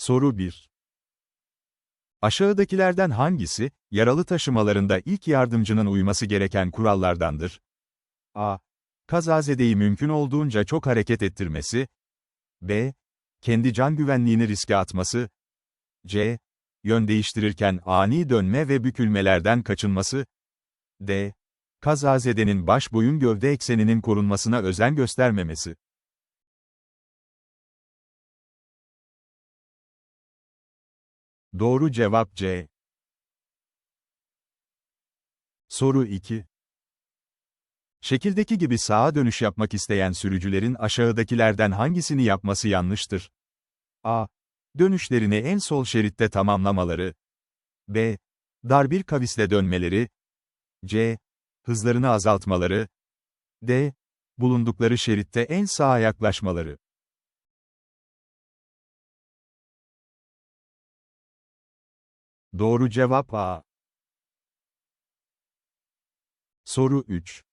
Soru 1. Aşağıdakilerden hangisi, yaralı taşımalarında ilk yardımcının uyması gereken kurallardandır? A. Kazazedeyi mümkün olduğunca çok hareket ettirmesi. B. Kendi can güvenliğini riske atması. C. Yön değiştirirken ani dönme ve bükülmelerden kaçınması. D. Kazazedenin baş boyun gövde ekseninin korunmasına özen göstermemesi. Doğru cevap C. Soru 2. Şekildeki gibi sağa dönüş yapmak isteyen sürücülerin aşağıdakilerden hangisini yapması yanlıştır? A. Dönüşlerini en sol şeritte tamamlamaları. B. Dar bir kavisle dönmeleri. C. Hızlarını azaltmaları. D. Bulundukları şeritte en sağa yaklaşmaları. Doğru cevap A. Soru 3.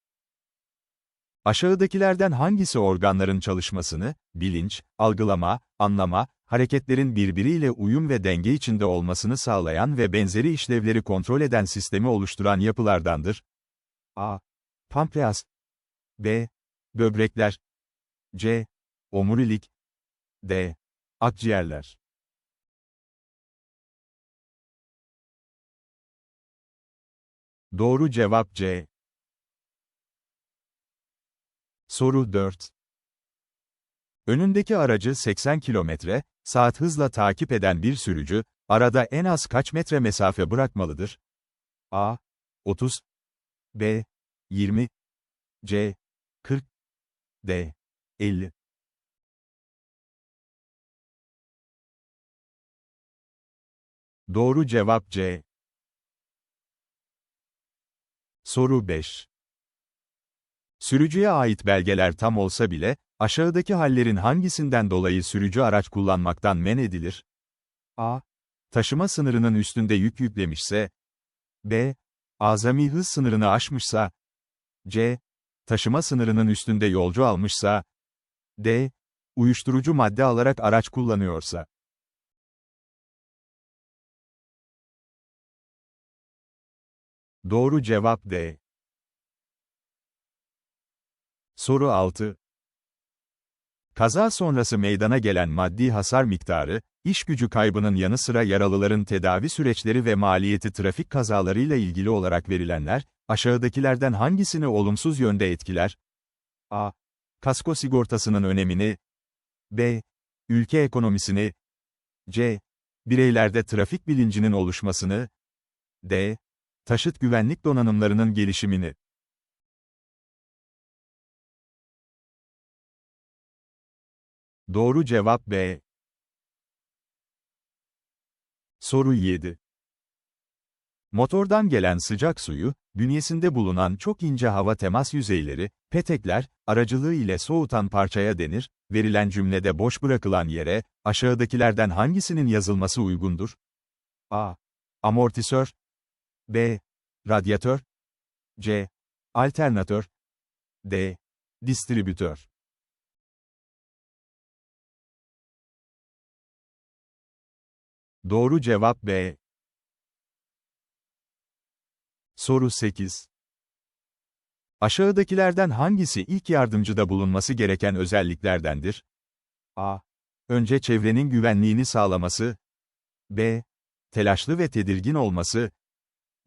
Aşağıdakilerden hangisi organların çalışmasını, bilinç, algılama, anlama, hareketlerin birbiriyle uyum ve denge içinde olmasını sağlayan ve benzeri işlevleri kontrol eden sistemi oluşturan yapılardandır? A. Pankreas B. Böbrekler C. Omurilik D. Akciğerler Doğru cevap C. Soru 4. Önündeki aracı 80 kilometre, saat hızla takip eden bir sürücü, arada en az kaç metre mesafe bırakmalıdır? A. 30 B. 20 C. 40 D. 50 Doğru cevap C. Soru 5. Sürücüye ait belgeler tam olsa bile, aşağıdaki hallerin hangisinden dolayı sürücü araç kullanmaktan men edilir? A. Taşıma sınırının üstünde yük yüklemişse. B. Azami hız sınırını aşmışsa. C. Taşıma sınırının üstünde yolcu almışsa. D. Uyuşturucu madde alarak araç kullanıyorsa. Doğru cevap D. Soru 6. Kaza sonrası meydana gelen maddi hasar miktarı, iş gücü kaybının yanı sıra yaralıların tedavi süreçleri ve maliyeti trafik kazalarıyla ilgili olarak verilenler, aşağıdakilerden hangisini olumsuz yönde etkiler? A. Kasko sigortasının önemini. B. Ülke ekonomisini. C. Bireylerde trafik bilincinin oluşmasını. D. Taşıt güvenlik donanımlarının gelişimini. Doğru cevap B. Soru 7. Motordan gelen sıcak suyu, bünyesinde bulunan çok ince hava temas yüzeyleri, petekler, aracılığı ile soğutan parçaya denir, verilen cümlede boş bırakılan yere, aşağıdakilerden hangisinin yazılması uygundur? A. Amortisör B. Radyatör C. Alternatör D. Distribütör Doğru cevap B. Soru 8. Aşağıdakilerden hangisi ilk yardımcıda bulunması gereken özelliklerdendir? A. Önce çevrenin güvenliğini sağlaması. B. Telaşlı ve tedirgin olması.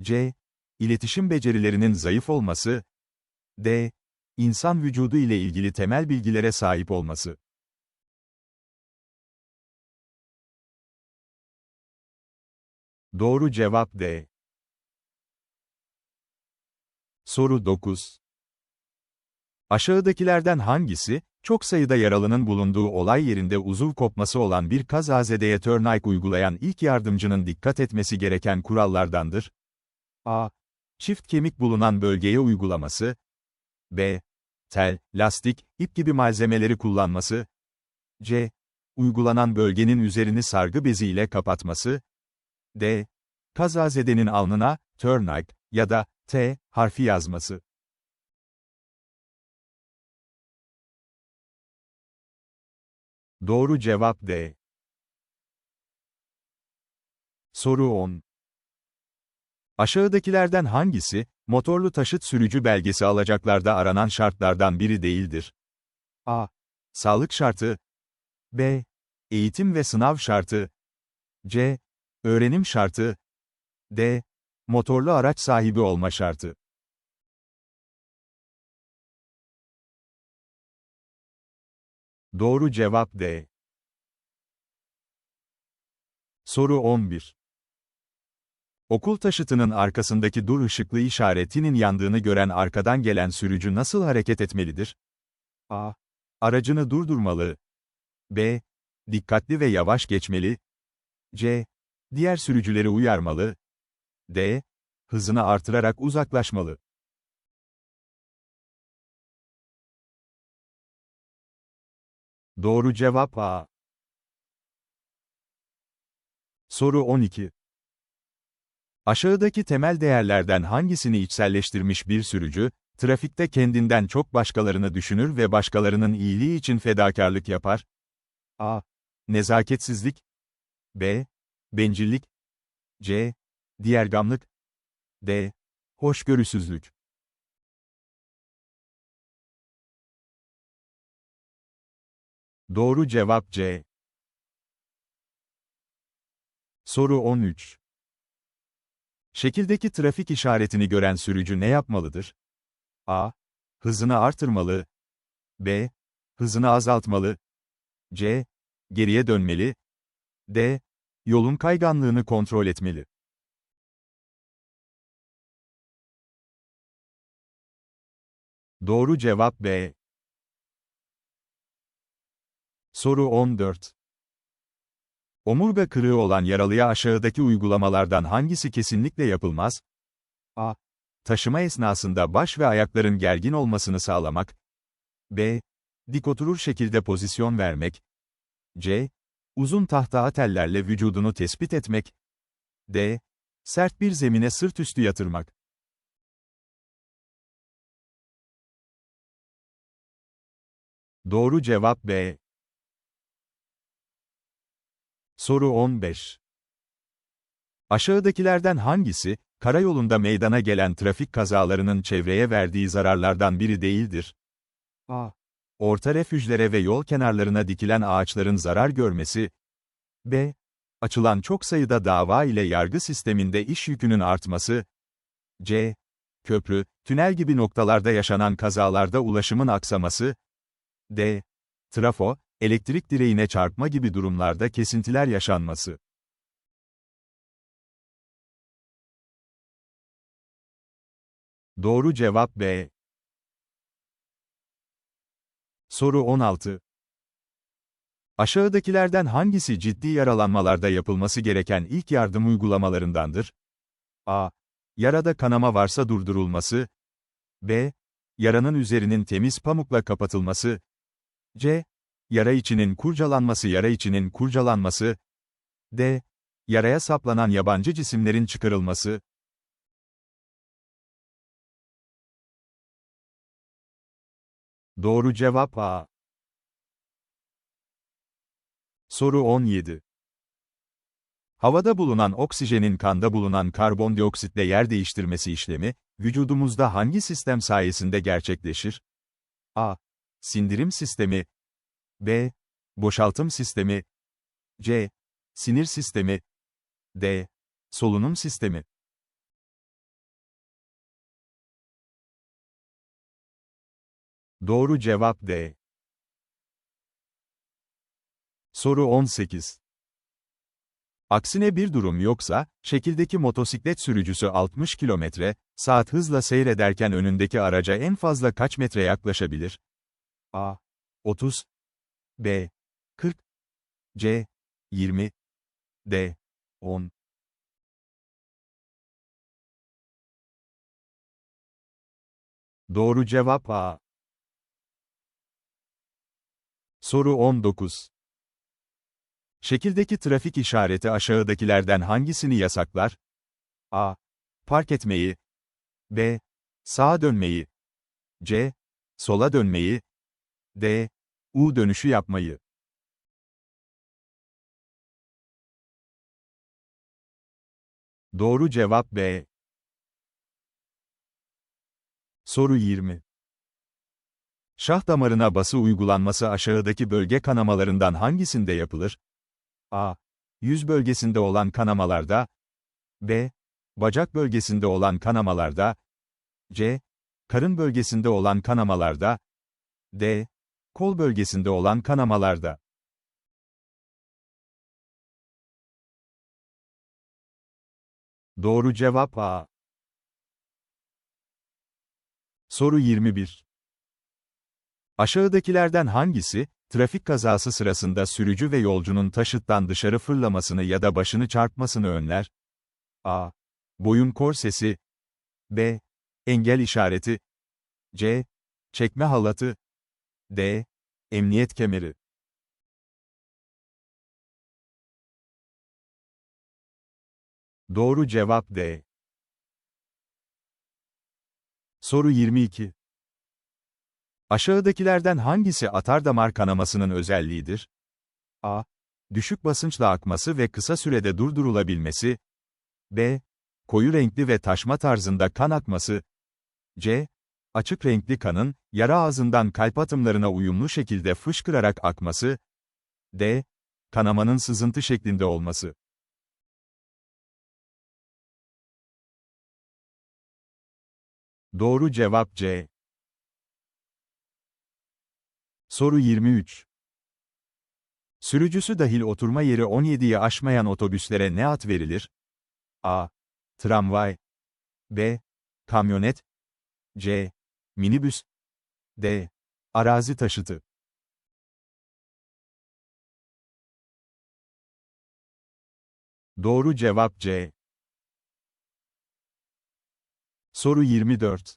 C. İletişim becerilerinin zayıf olması. D. İnsan vücudu ile ilgili temel bilgilere sahip olması. Doğru cevap D. Soru 9. Aşağıdakilerden hangisi, çok sayıda yaralının bulunduğu olay yerinde uzuv kopması olan bir kazazedeye törnaik uygulayan ilk yardımcının dikkat etmesi gereken kurallardandır? A. Çift kemik bulunan bölgeye uygulaması. B. Tel, lastik, ip gibi malzemeleri kullanması. C. Uygulanan bölgenin üzerini sargı beziyle kapatması. D. Kazazedenin alnına, tourniquet ya da T harfi yazması. Doğru cevap D. Soru 10. Aşağıdakilerden hangisi, motorlu taşıt sürücü belgesi alacaklarda aranan şartlardan biri değildir? A. Sağlık şartı. B. Eğitim ve sınav şartı. C. Öğrenim şartı. D. Motorlu araç sahibi olma şartı. Doğru cevap D. Soru 11. Okul taşıtının arkasındaki dur ışıklı işaretinin yandığını gören arkadan gelen sürücü nasıl hareket etmelidir? A. Aracını durdurmalı. B. Dikkatli ve yavaş geçmeli. C. Diğer sürücüleri uyarmalı. D. Hızını artırarak uzaklaşmalı. Doğru cevap A. Soru 12. Aşağıdaki temel değerlerden hangisini içselleştirmiş bir sürücü, trafikte kendinden çok başkalarını düşünür ve başkalarının iyiliği için fedakarlık yapar? A. Nezaketsizlik. B. Bencillik. C. Diğergamlık. D. Hoşgörüsüzlük. Doğru cevap C. Soru 13. Şekildeki trafik işaretini gören sürücü ne yapmalıdır? A. Hızını artırmalı. B. Hızını azaltmalı. C. Geriye dönmeli. D. Yolun kayganlığını kontrol etmeli. Doğru cevap B. Soru 14. Omurga kırığı olan yaralıya aşağıdaki uygulamalardan hangisi kesinlikle yapılmaz? A. Taşıma esnasında baş ve ayakların gergin olmasını sağlamak. B. Dik oturur şekilde pozisyon vermek. C. Uzun tahta tellerle vücudunu tespit etmek. D. Sert bir zemine sırt üstü yatırmak. Doğru cevap B. Soru 15. Aşağıdakilerden hangisi, karayolunda meydana gelen trafik kazalarının çevreye verdiği zararlardan biri değildir? A. Orta refüjlere ve yol kenarlarına dikilen ağaçların zarar görmesi. B. Açılan çok sayıda dava ile yargı sisteminde iş yükünün artması. C. Köprü, tünel gibi noktalarda yaşanan kazalarda ulaşımın aksaması. D. Trafo, elektrik direğine çarpma gibi durumlarda kesintiler yaşanması. Doğru cevap B. Soru 16. Aşağıdakilerden hangisi ciddi yaralanmalarda yapılması gereken ilk yardım uygulamalarındandır? A. Yarada kanama varsa durdurulması. B. Yaranın üzerinin temiz pamukla kapatılması. C. Yara içinin kurcalanması Yara içinin kurcalanması. D. Yaraya saplanan yabancı cisimlerin çıkarılması. Doğru cevap A. Soru 17. Havada bulunan oksijenin kanda bulunan karbondioksitle yer değiştirmesi işlemi, vücudumuzda hangi sistem sayesinde gerçekleşir? A. Sindirim sistemi, B. Boşaltım sistemi. C. Sinir sistemi. D. Solunum sistemi. Doğru cevap D. Soru 18. Aksine bir durum yoksa, şekildeki motosiklet sürücüsü 60 km, saat hızla seyrederken önündeki araca en fazla kaç metre yaklaşabilir? A. 30 B 40 C 20 D 10 Doğru cevap A. Soru 19. Şekildeki trafik işareti aşağıdakilerden hangisini yasaklar? A. Park etmeyi. B. Sağa dönmeyi. C. Sola dönmeyi. D. U dönüşü yapmayı. Doğru cevap B. Soru 20. Şah damarına bası uygulanması aşağıdaki bölge kanamalarından hangisinde yapılır? A. Yüz bölgesinde olan kanamalarda. B. Bacak bölgesinde olan kanamalarda. C. Karın bölgesinde olan kanamalarda. D. Kol bölgesinde olan kanamalarda. Doğru cevap A. Soru 21. Aşağıdakilerden hangisi, trafik kazası sırasında sürücü ve yolcunun taşıttan dışarı fırlamasını ya da başını çarpmasını önler? A. Boyun korsesi. B. Engel işareti. C. Çekme halatı. D. Emniyet kemeri. Doğru cevap D. Soru 22. Aşağıdakilerden hangisi atardamar kanamasının özelliğidir? A. Düşük basınçla akması ve kısa sürede durdurulabilmesi. B. Koyu renkli ve taşma tarzında kan akması. C. Açık renkli kanın, yara ağzından kalp atımlarına uyumlu şekilde fışkırarak akması. D. Kanamanın sızıntı şeklinde olması. Doğru cevap C. Soru 23. Sürücüsü dahil oturma yeri 17'yi aşmayan otobüslere ne ad verilir? A. Tramvay. B. Kamyonet. C. Minibüs. D. Arazi taşıtı. Doğru cevap C. Soru 24.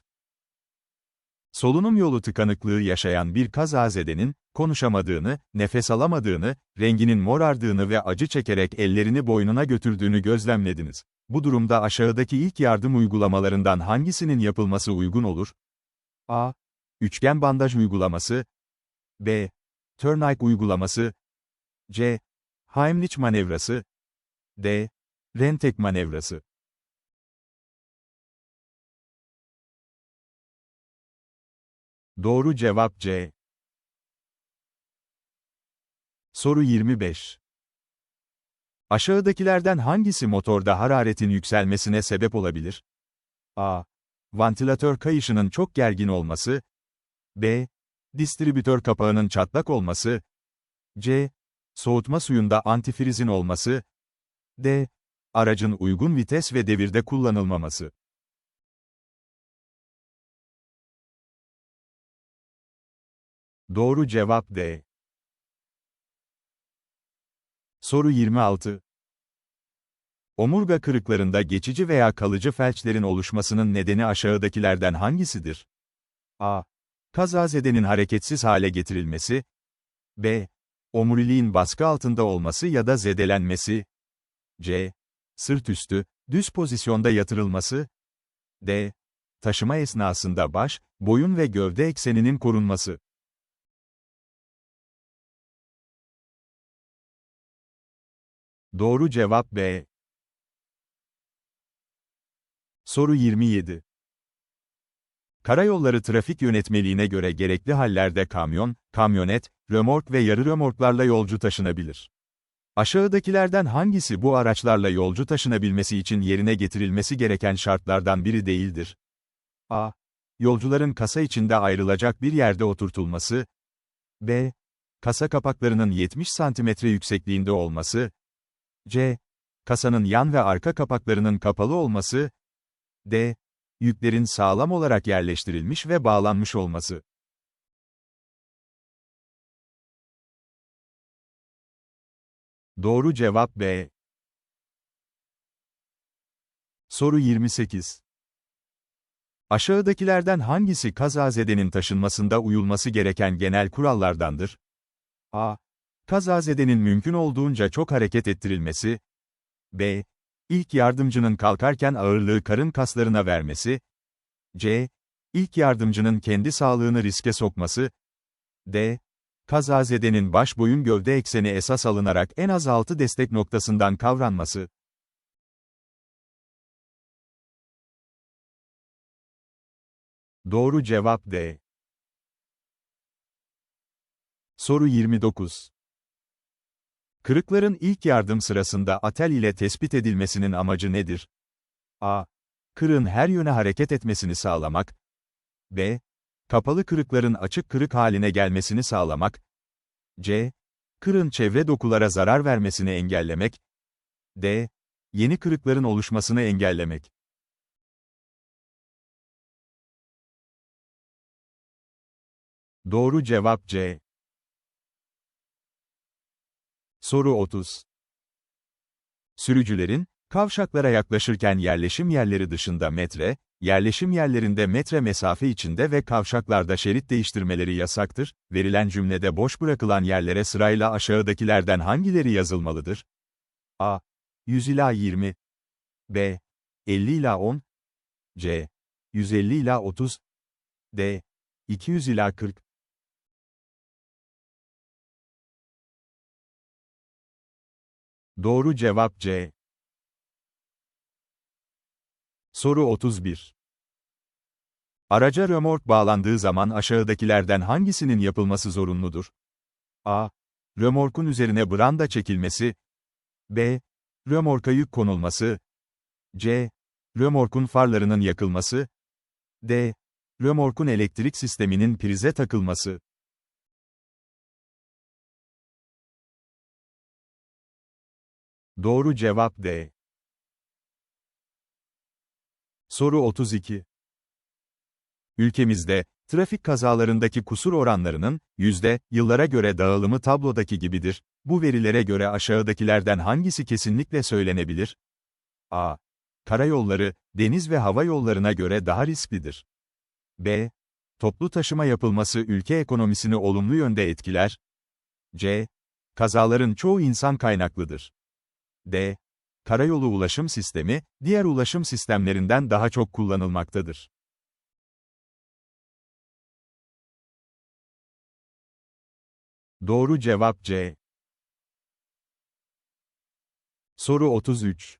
Solunum yolu tıkanıklığı yaşayan bir kazazedenin, konuşamadığını, nefes alamadığını, renginin morardığını ve acı çekerek ellerini boynuna götürdüğünü gözlemlediniz. Bu durumda aşağıdaki ilk yardım uygulamalarından hangisinin yapılması uygun olur? A. Üçgen bandaj uygulaması. B. Tourniquet uygulaması. C. Heimlich manevrası. D. Rentek manevrası. Doğru cevap C. Soru 25. Aşağıdakilerden hangisi motorda hararetin yükselmesine sebep olabilir? A. Vantilatör kayışının çok gergin olması. B. Distribütör kapağının çatlak olması. C. Soğutma suyunda antifrizin olması. D. Aracın uygun vites ve devirde kullanılmaması. Doğru cevap D. Soru 26. Omurga kırıklarında geçici veya kalıcı felçlerin oluşmasının nedeni aşağıdakilerden hangisidir? A. Kazazedenin hareketsiz hale getirilmesi. B. Omuriliğin baskı altında olması ya da zedelenmesi. C. Sırt üstü, düz pozisyonda yatırılması. D. Taşıma esnasında baş, boyun ve gövde ekseninin korunması. Doğru cevap B. Soru 27. Karayolları Trafik Yönetmeliğine göre gerekli hallerde kamyon, kamyonet, römork ve yarı römorklarla yolcu taşınabilir. Aşağıdakilerden hangisi bu araçlarla yolcu taşınabilmesi için yerine getirilmesi gereken şartlardan biri değildir? A. Yolcuların kasa içinde ayrılacak bir yerde oturtulması. B. Kasa kapaklarının 70 cm yüksekliğinde olması. C. Kasanın yan ve arka kapaklarının kapalı olması. D. Yüklerin sağlam olarak yerleştirilmiş ve bağlanmış olması. Doğru cevap B. Soru 28. Aşağıdakilerden hangisi kazazedenin taşınmasında uyulması gereken genel kurallardandır? A. Kazazedenin mümkün olduğunca çok hareket ettirilmesi. B. İlk yardımcının kalkarken ağırlığı karın kaslarına vermesi. C. İlk yardımcının kendi sağlığını riske sokması. D. Kazazedenin baş boyun gövde ekseni esas alınarak en az 6 destek noktasından kavranması. Doğru cevap D. Soru 29 Kırıkların ilk yardım sırasında atel ile tespit edilmesinin amacı nedir? A. Kırığın her yöne hareket etmesini sağlamak. B. Kapalı kırıkların açık kırık haline gelmesini sağlamak. C. Kırığın çevre dokulara zarar vermesini engellemek. D. Yeni kırıkların oluşmasını engellemek. Doğru cevap C. Soru 30. Sürücülerin, kavşaklara yaklaşırken yerleşim yerleri dışında metre, yerleşim yerlerinde metre mesafe içinde ve kavşaklarda şerit değiştirmeleri yasaktır. Verilen cümlede boş bırakılan yerlere sırayla aşağıdakilerden hangileri yazılmalıdır? A. 100 ila 20 B. 50 ila 10 C. 150 ila 30 D. 200 ila 40 Doğru cevap C. Soru 31. Araca römork bağlandığı zaman aşağıdakilerden hangisinin yapılması zorunludur? A. Römorkun üzerine branda çekilmesi. B. Römorka yük konulması. C. Römorkun farlarının yakılması. D. Römorkun elektrik sisteminin prize takılması. Doğru cevap D. Soru 32. Ülkemizde, trafik kazalarındaki kusur oranlarının, yüzde, yıllara göre dağılımı tablodaki gibidir. Bu verilere göre aşağıdakilerden hangisi kesinlikle söylenebilir? A. Karayolları, deniz ve hava yollarına göre daha risklidir. B. Toplu taşıma yapılması ülke ekonomisini olumlu yönde etkiler. C. Kazaların çoğu insan kaynaklıdır. D. Karayolu ulaşım sistemi, diğer ulaşım sistemlerinden daha çok kullanılmaktadır. Doğru cevap C. Soru 33.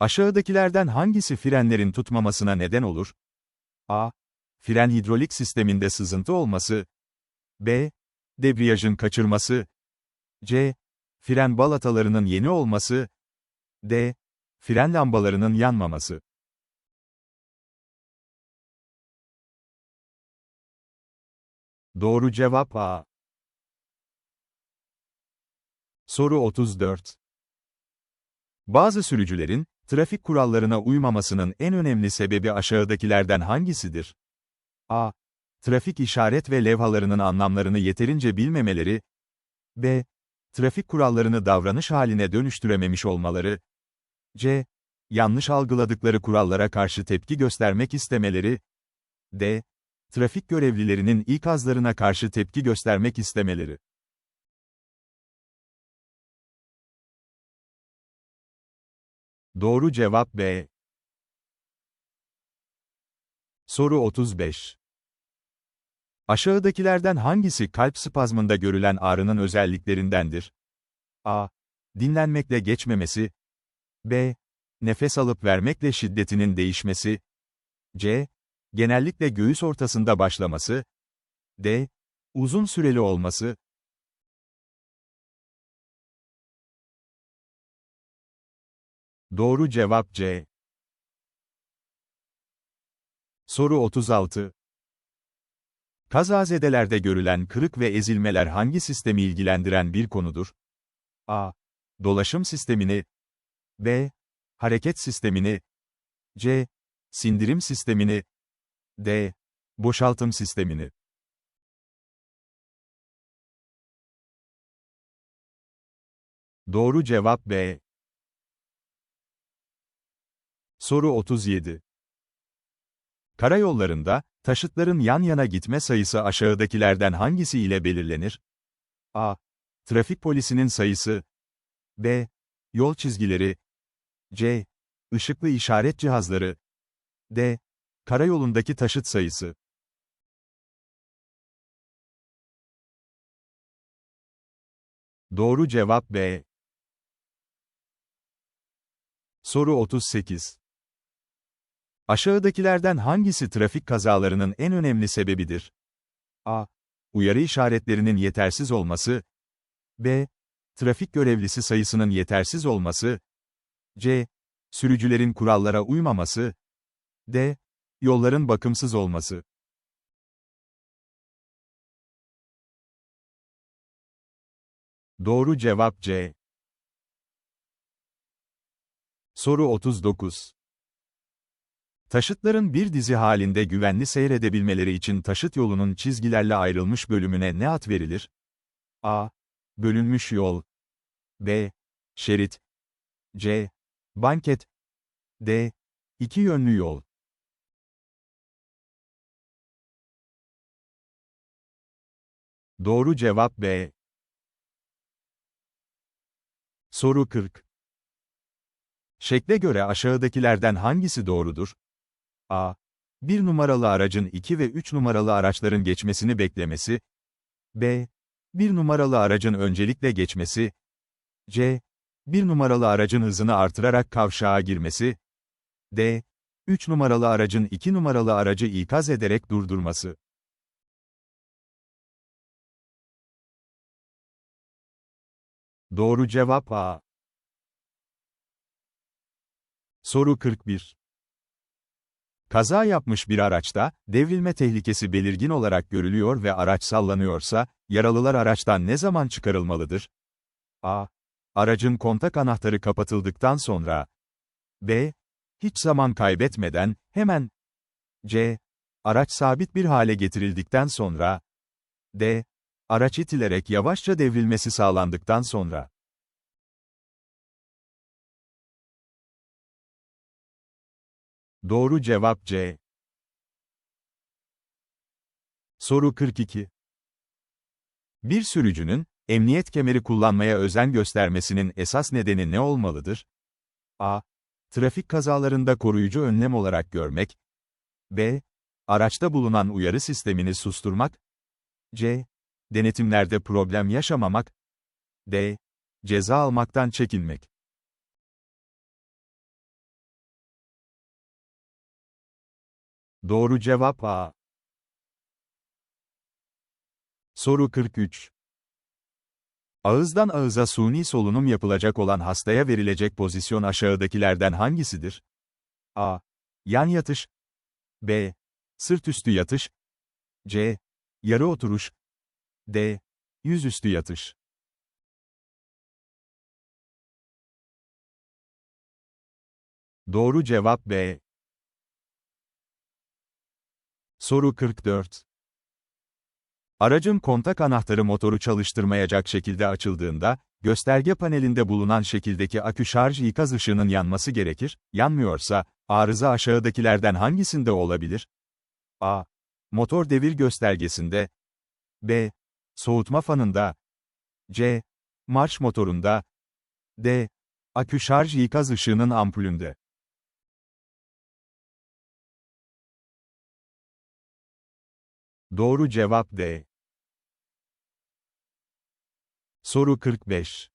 Aşağıdakilerden hangisi frenlerin tutmamasına neden olur? A. Fren hidrolik sisteminde sızıntı olması. B. Debriyajın kaçırması. C. Fren balatalarının yeni olması. D. Fren lambalarının yanmaması. Doğru cevap A. Soru 34. Bazı sürücülerin, trafik kurallarına uymamasının en önemli sebebi aşağıdakilerden hangisidir? A. Trafik işaret ve levhalarının anlamlarını yeterince bilmemeleri. B. Trafik kurallarını davranış haline dönüştürememiş olmaları. C. Yanlış algıladıkları kurallara karşı tepki göstermek istemeleri. D. Trafik görevlilerinin ikazlarına karşı tepki göstermek istemeleri. Doğru cevap B. Soru 35. Aşağıdakilerden hangisi kalp spazmında görülen ağrının özelliklerindendir? A. Dinlenmekle geçmemesi. B. Nefes alıp vermekle şiddetinin değişmesi. C. Genellikle göğüs ortasında başlaması. D. Uzun süreli olması. Doğru cevap C. Soru 36. Kazazedelerde görülen kırık ve ezilmeler hangi sistemi ilgilendiren bir konudur? A. Dolaşım sistemini B. Hareket sistemini C. Sindirim sistemini D. Boşaltım sistemini Doğru cevap B. Soru 37. Karayollarında, taşıtların yan yana gitme sayısı aşağıdakilerden hangisi ile belirlenir? A. Trafik polisinin sayısı. B. Yol çizgileri. C. Işıklı işaret cihazları. D. Karayolundaki taşıt sayısı. Doğru cevap B. Soru 38. Aşağıdakilerden hangisi trafik kazalarının en önemli sebebidir? A. Uyarı işaretlerinin yetersiz olması. B. Trafik görevlisi sayısının yetersiz olması. C. Sürücülerin kurallara uymaması. D. Yolların bakımsız olması. Doğru cevap C. Soru 39. Taşıtların bir dizi halinde güvenli seyredebilmeleri için taşıt yolunun çizgilerle ayrılmış bölümüne ne ad verilir? A. Bölünmüş yol. B. Şerit. C. Banket. D. İki yönlü yol. Doğru cevap B. Soru 40. Şekle göre aşağıdakilerden hangisi doğrudur? A. 1 numaralı aracın 2 ve 3 numaralı araçların geçmesini beklemesi. B. 1 numaralı aracın öncelikle geçmesi. C. 1 numaralı aracın hızını artırarak kavşağa girmesi. D. 3 numaralı aracın 2 numaralı aracı ikaz ederek durdurması. Doğru cevap A. Soru 41. Kaza yapmış bir araçta, devrilme tehlikesi belirgin olarak görülüyor ve araç sallanıyorsa, yaralılar araçtan ne zaman çıkarılmalıdır? A. Aracın kontak anahtarı kapatıldıktan sonra. B. Hiç zaman kaybetmeden, hemen. C. Araç sabit bir hale getirildikten sonra. D. Araç itilerek yavaşça devrilmesi sağlandıktan sonra. Doğru cevap C. Soru 42. Bir sürücünün, emniyet kemeri kullanmaya özen göstermesinin esas nedeni ne olmalıdır? A. Trafik kazalarında koruyucu önlem olarak görmek. B. Araçta bulunan uyarı sistemini susturmak. C. Denetimlerde problem yaşamamak. D. Ceza almaktan çekinmek. Doğru cevap A. Soru 43. Ağızdan ağıza suni solunum yapılacak olan hastaya verilecek pozisyon aşağıdakilerden hangisidir? A. Yan yatış. B. Sırt üstü yatış. C. Yarı oturuş. D. Yüzüstü yatış. Doğru cevap B. Soru 44. Aracın kontak anahtarı motoru çalıştırmayacak şekilde açıldığında, gösterge panelinde bulunan şekildeki akü şarj ikaz ışığının yanması gerekir, yanmıyorsa, arıza aşağıdakilerden hangisinde olabilir? A. Motor devir göstergesinde. B. Soğutma fanında. C. Marş motorunda. D. Akü şarj ikaz ışığının ampulünde. Doğru cevap D. Soru 45.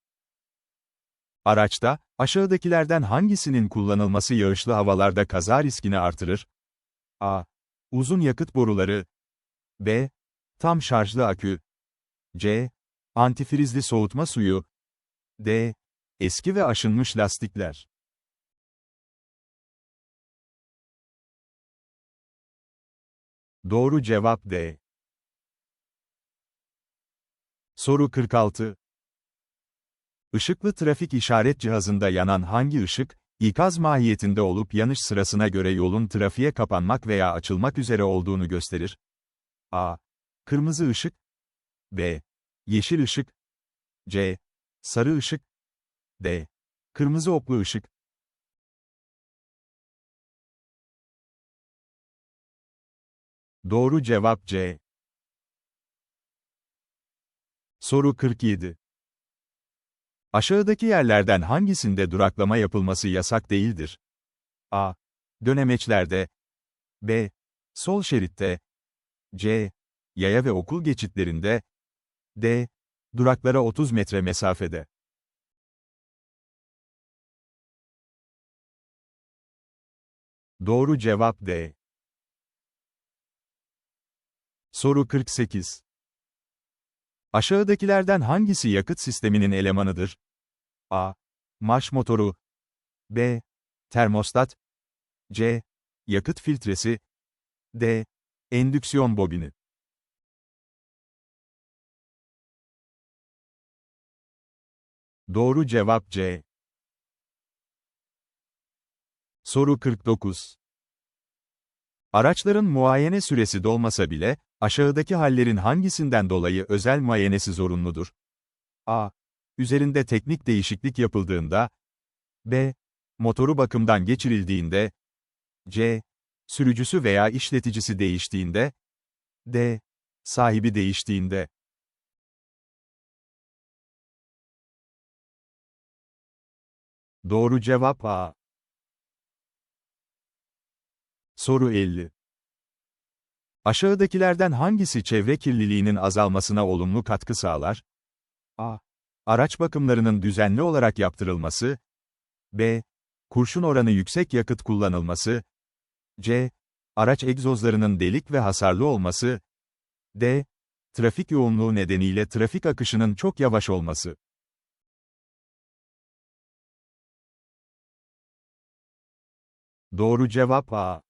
Araçta, aşağıdakilerden hangisinin kullanılması yağışlı havalarda kaza riskini artırır? A. Uzun yakıt boruları. B. Tam şarjlı akü. C. Antifrizli soğutma suyu. D. Eski ve aşınmış lastikler. Doğru cevap D. Soru 46. Işıklı trafik işaret cihazında yanan hangi ışık, ikaz mahiyetinde olup yanış sırasına göre yolun trafiğe kapanmak veya açılmak üzere olduğunu gösterir? A. Kırmızı ışık. B. Yeşil ışık. C. Sarı ışık. D. Kırmızı oklu ışık. Doğru cevap C. Soru 47. Aşağıdaki yerlerden hangisinde duraklama yapılması yasak değildir? A. Dönemeçlerde. B. Sol şeritte. C. Yaya ve okul geçitlerinde. D. Duraklara 30 metre mesafede. Doğru cevap D. Soru 48. Aşağıdakilerden hangisi yakıt sisteminin elemanıdır? A. Marş motoru. B. Termostat. C. Yakıt filtresi. D. Endüksiyon bobini. Doğru cevap C. Soru 49. Araçların muayene süresi dolmasa bile, aşağıdaki hallerin hangisinden dolayı özel muayenesi zorunludur? A. Üzerinde teknik değişiklik yapıldığında. B. Motoru bakımdan geçirildiğinde. C. Sürücüsü veya işleticisi değiştiğinde. D. Sahibi değiştiğinde. Doğru cevap A. Soru 50. Aşağıdakilerden hangisi çevre kirliliğinin azalmasına olumlu katkı sağlar? A. Araç bakımlarının düzenli olarak yaptırılması. B. Kurşun oranı yüksek yakıt kullanılması. C. Araç egzozlarının delik ve hasarlı olması. D. Trafik yoğunluğu nedeniyle trafik akışının çok yavaş olması. Doğru cevap A.